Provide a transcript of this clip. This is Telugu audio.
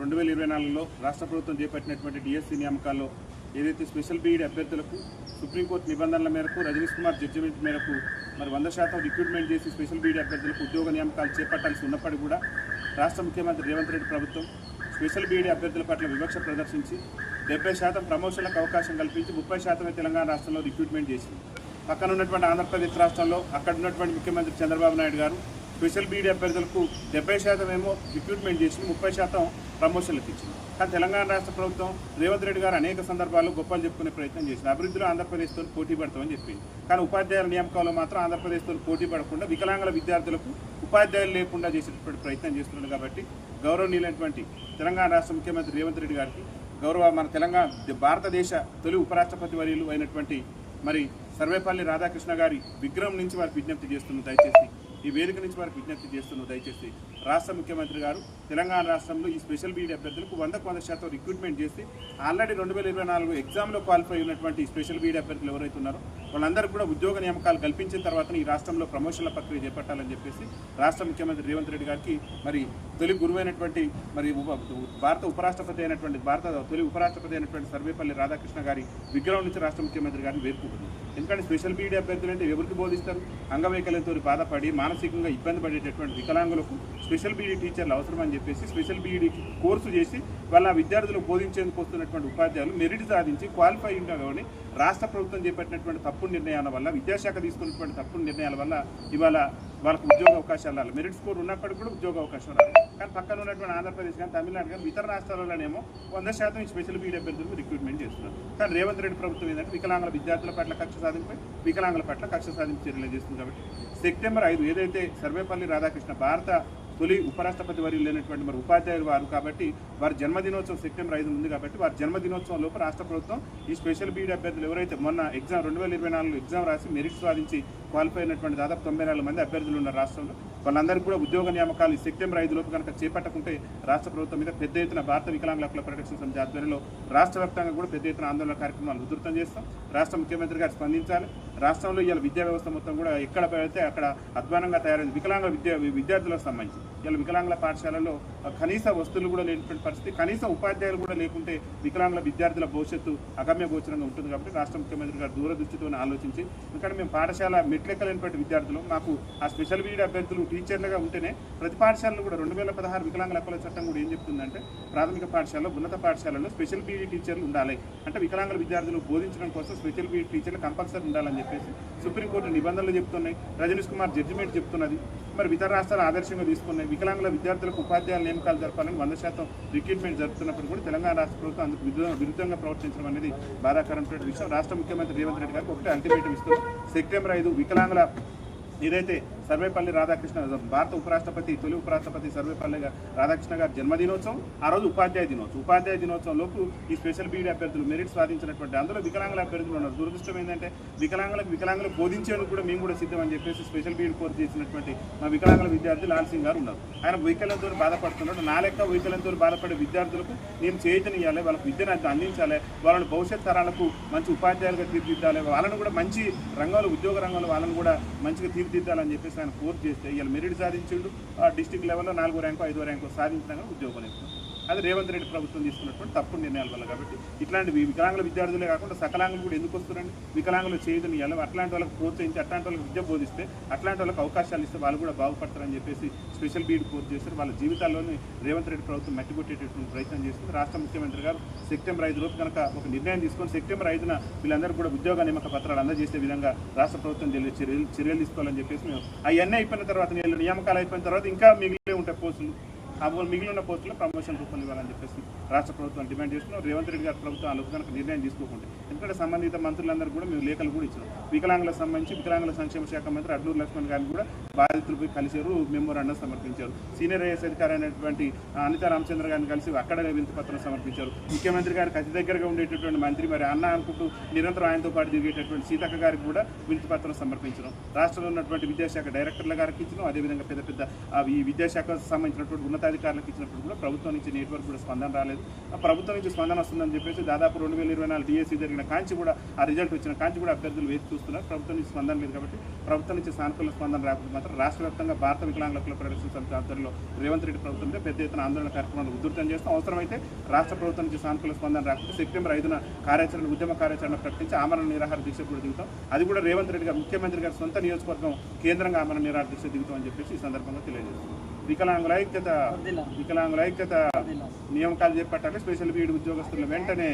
రెండు వేల ఇరవై నాలుగులో రాష్ట్ర ప్రభుత్వం చేపట్టినటువంటి డిఎస్సి నియామకాల్లో ఏదైతే స్పెషల్ బీఈడి అభ్యర్థులకు సుప్రీంకోర్టు నిబంధనల మేరకు రజనీష్ కుమార్ జడ్జిమెంట్ మేరకు మరి వంద శాతం రిక్రూట్మెంట్ చేసి స్పెషల్ బీఈడి అభ్యర్థులకు ఉద్యోగ నియామకాలు చేపట్టాల్సి ఉన్నప్పటికీ కూడా రాష్ట్ర ముఖ్యమంత్రి రేవంత్ రెడ్డి ప్రభుత్వం స్పెషల్ బీఈడి అభ్యర్థుల పట్ల వివక్ష ప్రదర్శించి డెబ్బై శాతం ప్రమోషన్లకు అవకాశం కల్పించి ముప్పై శాతమే తెలంగాణ రాష్ట్రంలో రిక్రూట్మెంట్ చేసింది. పక్కన ఉన్నటువంటి ఆంధ్రప్రదేశ్ రాష్ట్రంలో అక్కడ ఉన్నటువంటి ముఖ్యమంత్రి చంద్రబాబు నాయుడు గారు స్పెషల్ బీడీ అభ్యర్థులకు డెబ్బై శాతం ఏమో రిక్రూట్మెంట్ చేసి ముప్పై శాతం ప్రమోషన్లకు ఇచ్చింది కానీ తెలంగాణ రాష్ట్ర ప్రభుత్వం రేవంత్ రెడ్డి గారు అనేక సందర్భాల్లో గొప్పలు చెప్పుకునే ప్రయత్నం చేసింది. అభివృద్ధిలో ఆంధ్రప్రదేశ్తో పోటీ పడతామని చెప్పింది. కానీ ఉపాధ్యాయుల నియామకాల్లో మాత్రం ఆంధ్రప్రదేశ్తో పోటీ పడకుండా వికలాంగుల విద్యార్థులకు ఉపాధ్యాయులు లేకుండా చేసేటువంటి ప్రయత్నం చేస్తున్నారు కాబట్టి గౌరవనీయులైనటువంటి తెలంగాణ రాష్ట్ర ముఖ్యమంత్రి రేవంత్ రెడ్డి గారికి గౌరవ మన తెలంగాణ భారతదేశ తొలి ఉపరాష్ట్రపతి వర్యులు అయినటువంటి మరి సర్వేపల్లి రాధాకృష్ణ గారి విగ్రహం నుంచి వారికి విజ్ఞప్తి చేస్తున్న దయచేసి ఈ వేదిక నుంచి వారికి విజ్ఞప్తి చేస్తున్న దయచేసి రాష్ట్ర ముఖ్యమంత్రి గారు తెలంగాణ రాష్ట్రంలో ఈ స్పెషల్ బీడీ అభ్యర్థులకు వందకు వంద శాతం రిక్రూట్మెంట్ చేసి ఆల్రెడీ రెండు వేల ఇరవై నాలుగు ఎగ్జామ్లో క్వాలిఫై ఉన్నటువంటి స్పెషల్ బీడీ అభ్యర్థులు ఎవరైతే ఉన్నారో వాళ్ళందరికీ కూడా ఉద్యోగ నియామకాలు కల్పించిన తర్వాత ఈ రాష్ట్రంలో ప్రమోషన్ల ప్రక్రియ చేపట్టాలని చెప్పేసి రాష్ట్ర ముఖ్యమంత్రి రేవంత్ రెడ్డి గారికి మరి తొలి గురువైనటువంటి మరి ఉప- భారత ఉపరాష్ట్రపతి అయినటువంటి భారత తొలి ఉపరాష్ట్రపతి అయినటువంటి సర్వేపల్లి రాధాకృష్ణ గారి విగ్రహం నుంచి రాష్ట్ర ముఖ్యమంత్రి గారిని వేడుకుంటున్నారు ఎందుకంటే స్పెషల్ బీడీ అభ్యర్థులు అంటే ఎవరికి బోధిస్తారు? అంగవైకల్యంతో బాధపడి మానసికంగా ఇబ్బంది పడేటటువంటి వికలాంగులకు స్పెషల్ బీఈడీ టీచర్లు అవసరం అని చెప్పేసి స్పెషల్ బీఈడీ కోర్సు చేసి వాళ్ళ విద్యార్థులకు బోధించేందుకు వస్తున్నటువంటి ఉపాధ్యాయులు మెరిట్ సాధించి క్వాలిఫై ఉండగానే రాష్ట్ర ప్రభుత్వం చేపట్టినటువంటి తప్పుడు నిర్ణయాల వల్ల విద్యాశాఖ తీసుకున్నటువంటి తప్పుడు నిర్ణయాల వల్ల ఇవాళ వాళ్ళకు ఉద్యోగ అవకాశాలు రాలి మెరిట్ స్కోర్ ఉన్నప్పటికీ కూడా ఉద్యోగ అవకాశం రాలి కానీ పక్కన ఉన్నటువంటి ఆంధ్రప్రదేశ్ కానీ తమిళనాడు కానీ ఇతర రాష్ట్రాలలోనేమో వంద శాతం ఈ స్పెషల్ బీడీ అభ్యర్థులకు రిక్రూట్మెంట్ చేస్తున్నారు. కానీ రేవంత్ రెడ్డి ప్రభుత్వం ఏంటంటే వికలాంగుల విద్యార్థుల పట్ల కక్ష సాధింపై వికలాంగుల పట్ల కక్ష సాధింపు చర్యలు చేస్తుంది కాబట్టి సెప్టెంబర్ ఐదు ఏదైతే సర్వేపల్లి రాధాకృష్ణ భారత తొలి ఉపరాష్ట్రపతి వారి లేనటువంటి మరి ఉపాధ్యాయులు వారు కాబట్టి వారి జన్మదినోత్సవం సెప్టెంబర్ ఐదు ఉంది కాబట్టి వారి జన్మదినోత్సవం లోపు రాష్ట్ర ప్రభుత్వం ఈ స్పెషల్ బీఈడి అభ్యర్థులు ఎవరైతే మొన్న ఎగ్జామ్ రెండు వేల ఇరవై నాలుగు ఎగ్జామ్ రాసి మెరిట్ సాధించి క్వాలిఫై అయినటువంటి దాదాపు తొంభై నాలుగు మంది అభ్యర్థులు ఉన్న రాష్ట్రంలో. వాళ్ళందరికీ కూడా ఉద్యోగ నియామకాలు ఈ సెప్టెంబర్ ఐదు లోపు కనుక చేపట్టకుంటే రాష్ట్ర ప్రభుత్వం మీద పెద్ద ఎత్తున భారత వికలాంగుల హక్కుల పరిరక్షణ సమితి ఆధ్వర్యంలో రాష్ట్ర వ్యాప్తంగా కూడా పెద్ద ఎత్తున ఆందోళన కార్యక్రమాలు ఉధృతం చేస్తాం. రాష్ట్ర ముఖ్యమంత్రి గారు స్పందించాలి. రాష్ట్రంలో ఇవాళ విద్యా వ్యవస్థ మొత్తం కూడా ఎక్కడ పెడితే అక్కడ అధ్వానంగా తయారైంది. వికలాంగ విద్యా విద్యార్థులకు సంబంధించి. ఇవాళ వికలాంగుల పాఠశాలలో కనీస వస్తువులు కూడా లేనటువంటి పరిస్థితి. కనీస ఉపాధ్యాయులు కూడా లేకుంటే వికలాంగుల విద్యార్థుల భవిష్యత్తు అగమ్య గోచరంగా ఉంటుంది కాబట్టి రాష్ట్ర ముఖ్యమంత్రి గారు దూరదృష్టితో ఆలోచించి ఎందుకంటే మేము పాఠశాల మెట్లెక్కలేనటువంటి విద్యార్థులు. మాకు ఆ స్పెషల్ బీడీ అభ్యర్థులు టీచర్లుగా ఉంటేనే ప్రతి పాఠశాలలో కూడా రెండు వేల పదహారు వికలాంగుల హక్కుల చట్టం కూడా ఏం చెప్తుందంటే ప్రాథమిక పాఠశాలలో ఉన్నత పాఠశాలలో స్పెషల్ బీడీ టీచర్లు ఉండాలి. అంటే వికలాంగుల విద్యార్థులు బోధించడం కోసం స్పెషల్ బీడీ టీచర్లు కంపల్సరీ ఉండాలని చెప్పేసి సుప్రీంకోర్టు నిబంధనలు చెప్తున్నాయి. రజనీష్ కుమార్ జడ్జిమెంట్ చెప్తున్నది. మరి ఇతర రాష్ట్రాలు ఆదర్శంగా తీసుకున్నాయి. వికలాంగుల విద్యార్థులకు ఉపాధ్యాయుల నియమకాలు జరపాలని వంద శాతం రిక్రూట్మెంట్ జరుపుతున్నప్పుడు కూడా తెలంగాణ రాష్ట్ర ప్రభుత్వం అందుకు విరుద్ధంగా ప్రవర్తించడం అనేది బాధాకరమైన విషయం. రాష్ట్ర ముఖ్యమంత్రి రేవంత్ రెడ్డి గారికి ఒకటే అల్టిమేటం ఇస్తూ సెప్టెంబర్ ఐదు వికలాంగుల ఏదైతే సర్వేపల్లి రాధాకృష్ణ భారత ఉపరాష్ట్రపతి తొలి ఉపరాష్ట్రపతి సర్వేపల్లి రాధాకృష్ణ గారి జన్మదినోత్సవం ఆ రోజు ఉపాధ్యాయ దినోత్సవం. ఉపాధ్యాయ దినోత్సవం లోపు ఈ స్పెషల్ బీడీ అభ్యర్థులు మెరిట్ సాధించినటువంటి అందులో వికలాంగుల అభ్యర్థులు ఉన్నారు. దురదృష్టం ఏంటంటే వికలాంగులకు వికలాంగులకు బోధించేందుకు కూడా మేము కూడా సిద్ధం అని చెప్పేసి స్పెషల్ బీడీ కోర్సు చేసినటువంటి మా వికలాంగుల విద్యార్థి లాల్ సింగ్ గారు ఉన్నారు. ఆయన వైకల్యంతో బాధపడుతున్నాడు. నా లెక్క వైకల్యంతో బాధపడే విద్యార్థులకు నేను చైతన్యాలి వాళ్ళకి విద్యను అందించాలి వాళ్ళని భవిష్యత్ తరాలకు మంచి ఉపాధ్యాయులుగా తీర్చిదిద్దాలి వాళ్ళని కూడా మంచి రంగంలో ఉద్యోగ రంగంలో వాళ్ళని కూడా మంచిగా తీర్చిదిద్దాలని చెప్పేసి ఆయన కోర్టు చేస్తే ఇవాళ మెరిట్ సాధించిండు. డిస్టిక్ లెవెల్లో నాలుగో ర్యాంకు ఐదో ర్యాంకు సాధించినా కానీ ఉద్యోగం ఇస్తున్నాడు అది రేవంత్ రెడ్డి ప్రభుత్వం తీసుకున్నటువంటి తప్పుడు నిర్ణయాల వల్ల కాబట్టి ఇట్లాంటి వికలాంగుల విద్యార్థులే కాకుండా సకలాంగులు కూడా ఎందుకు వస్తున్నారండి? వికలాంగులు చేయదని ఎలా? అట్లాంటి వాళ్ళకి ప్రోత్సహించి అట్లాంటి వాళ్ళకి విద్య బోధిస్తే అట్లాంటి వాళ్ళకి అవకాశాలు ఇస్తే వాళ్ళు కూడా బాగుపడతారని చెప్పేసి స్పెషల్ బీడ్ కోర్టు చేస్తారు. వాళ్ళ జీవితాల్లోనే రేవంత్ రెడ్డి ప్రభుత్వం మట్టికొట్టేటటువంటి ప్రయత్నం చేస్తుంది. రాష్ట్ర ముఖ్యమంత్రి గారు సెప్టెంబర్ ఐదు రోజు కనుక ఒక నిర్ణయం తీసుకొని సెప్టెంబర్ ఐదున వీళ్ళందరూ కూడా ఉద్యోగ నియామక పత్రాలు అందజేసే విధంగా రాష్ట్ర ప్రభుత్వం చర్యలు చర్యలు తీసుకోవాలని చెప్పేసి మేము అవన్నీ అయిపోయిన తర్వాత నియామకాలు అయిపోయిన తర్వాత ఇంకా మిగిలి ఉంటాయి పోస్టులు. ఆ మిగిలిన పోస్టులో ప్రమోషన్ రూపొందివ్వాలని ఇవ్వాలని చెప్పేసి రాష్ట్ర ప్రభుత్వం డిమాండ్ చేస్తున్నాం. రేవంత్ రెడ్డి గారి ప్రభుత్వం ఆలోచన కనుక నిర్ణయం తీసుకోకుండా ఎందుకంటే సంబంధిత మంత్రులందరూ కూడా మేము లేఖలు కూడా ఇచ్చాం వికలాంగులకు సంబంధించి వికలాంగుల సంక్షేమ శాఖ మంత్రి అడ్లూరు లక్ష్మణ్ గారిని కూడా బాధితులపై పోయి కలిశారు మెమోరాండం సమర్పించారు. సీనియర్ ఐఎస్ అధికారి అయినటువంటి అనిత రామచంద్ర గారిని కలిసి అక్కడ వింత పత్రం సమర్పించారు. ముఖ్యమంత్రి గారికి అతి దగ్గరగా ఉండేటటువంటి మంత్రి మరి అన్న అనుకుంటూ నిరంతరం ఆయనతో పాటు తిరిగేటటువంటి సీతక్క గారికి కూడా వినతి పత్రం సమర్పించడం. రాష్ట్రంలో ఉన్నటువంటి విద్యాశాఖ డైరెక్టర్ల గారికి ఇచ్చినాం. అదేవిధంగా పెద్ద పెద్ద ఈ విద్యాశాఖకు సంబంధించినటువంటి ఉన్నత ఉన్నతాధికారులకు ఇచ్చినప్పుడు కూడా ప్రభుత్వం నుంచి నెట్వర్క్ కూడా స్పందన రాలేదు. ఆ ప్రభుత్వం నుంచి స్పందన వస్తుందని చెప్పేసి దాదాపు రెండు వేల ఇరవై నాలుగు డిఎస్సి జరిగిన కాంచి కూడా ఆ రిజల్ట్ వచ్చిన కాంచి కూడా అభ్యర్థులు వేసి చూస్తున్నారు. ప్రభుత్వం నుంచి స్పందన లేదు కాబట్టి ప్రభుత్వం నుంచి సానుకూల స్పందన రాకపోతే మాత్రం రాష్ట్ర వ్యాప్తంగా భారత వికలాంగుల కుల ప్రదర్శన సమితి ఆధ్వర్యంలో రేవంత్ రెడ్డి ప్రభుత్వంపై పెద్ద ఎత్తున ఆందోళన కార్యక్రమాలు ఉధృతం చేస్తూ అవసరమైతే రాష్ట్ర ప్రభుత్వం నుంచి సానుకూల స్పందన రాకపోతే సెప్టెంబర్ ఐదున కార్యాచరణ ఉద్యమ కార్యాచరణ ప్రకటించి ఆమరణ నిరాహార దీక్ష కూడా దిగుతాం. అది కూడా రేవంత్ రెడ్డి గారు ముఖ్యమంత్రి గారి సొంత నియోజకవర్గం కేంద్రంగా ఆమరణ నిరాహార దీక్ష దిగుతాం అని చెప్పేసి ఈ సందర్భంగా తెలియజేస్తాం వికలాంగుల ఐక్యత వికలాంగుల ఐక్యత నియామకాలు చేపట్టాలి. స్పెషల్ బీడ్ ఉద్యోగస్తులు వెంటనే